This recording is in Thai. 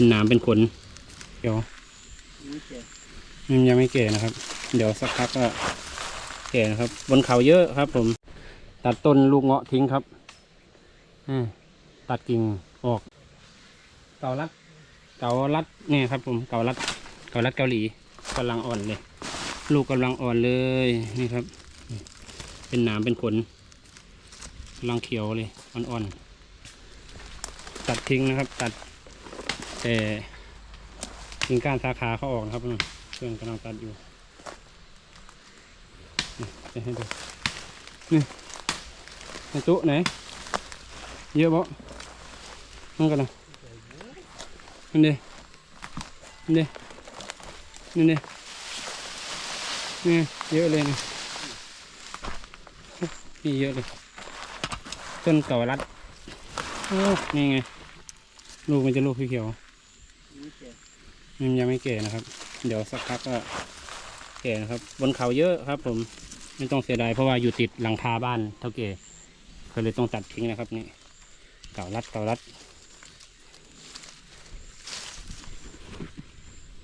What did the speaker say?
เป็นหนามเป็นขนเดี๋ยวนี่เจ๊มันยังไม่แก่นะครับ เดี๋ยวสักพักก็แก่นะครับ บนเขาเยอะครับ ผม ตัดต้นลูกเงาะทิ้งครับอืมตัดกิ่งออก เกาลัด เกาลัดเนี่ยครับ ผมเกาลัด เกาลัดเกาหลีกำลังอ่อนเลย ลูกกำลังอ่อนเลยนี่ครับ เป็นหนามเป็นขนกำลังเขียวเลยอ่อนๆตัดทิ้งนะครับ ตัด แต่กิ่งก้านสาขาเขาออกนะครับเครื่องกำลังตัดอยู่นี่จะให้ดูนี่ในตู้ไหนเยอะบ่นั่นกันนะนั่นเด้นั่นเด้นั่นเด้นี่เยอะเลยนี่นี่เยอะเลยต้นเก่ารัดอ้นี่ไง ลูกมันจะลูกเขียว มันยังไม่แก่นะครับ เดี๋ยวสักพักก็แก่นะครับ บนเขาเยอะครับ ผมไม่ต้องเสียดายเพราะว่าอยู่ติดหลังคาบ้านเท่าเก่ก็เลยต้องตัดทิ้งนะครับนี่เก่ารัดเก่ารัด